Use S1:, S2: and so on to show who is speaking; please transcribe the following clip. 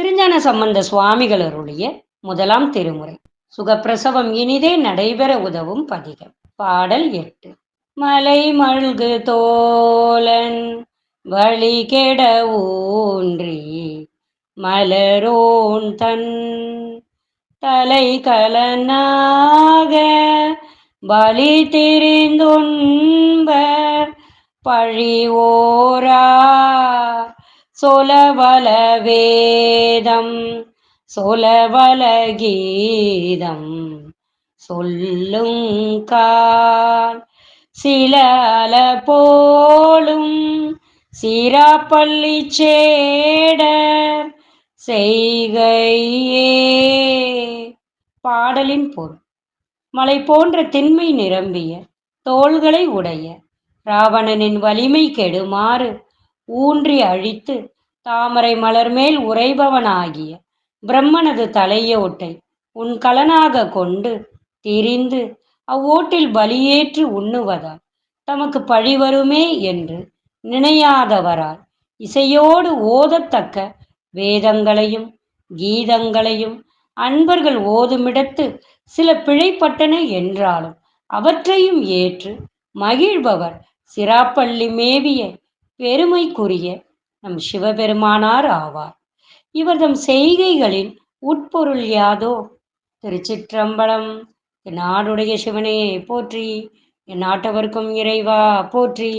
S1: திருஞான சம்பந்த சுவாமிகள் அருளிய முதலாம் திருமுறை. சுகப்பிரசவம் இனிதே நடைபெற உதவும் பதிகம். பாடல் எட்டு. மலை மழ்கு தோலன் வழி கெட ஊன்றி மலரோன் தன் தலை கலனாக பலி தெரிந்துண்பர் ஓரா சொலவல வேதம் சொலவல கீதம் சொல்லுங்கால் சிலல போலும் சிராப்பள்ளி சேடர் செய்கையே. பாடலின் பொருள். மலை போன்ற திண்மை நிரம்பிய தோள்களை உடைய ராவணனின் வலிமை கெடுமாறு ஊன்றி அழித்து தாமரை மலர் மேல் உறைபவனாகிய பிரம்மனது தலையோட்டை உன் கலனாக கொண்டு திரிந்து அவ்வோட்டில் பலியேற்று உண்ணுவதால் தமக்கு பழி வருமே என்று நினையாதவரால் இசையோடு ஓதத்தக்க வேதங்களையும் கீதங்களையும் அன்பர்கள் ஓதுமிடத்து சில பிழைப்பட்டன என்றாலும் அவற்றையும் ஏற்று மகிழ்பவர் சிராப்பள்ளி மேவிய பெருமைக்குரிய நம் சிவபெருமானார் ஆவார். இவர்தம் செய்கைகளின் உட்பொருள் யாதோ? திருச்சிற்றம்பலம் நாடுடைய சிவனே போற்றி என் நாட்டவர்க்கும் இறைவா போற்றி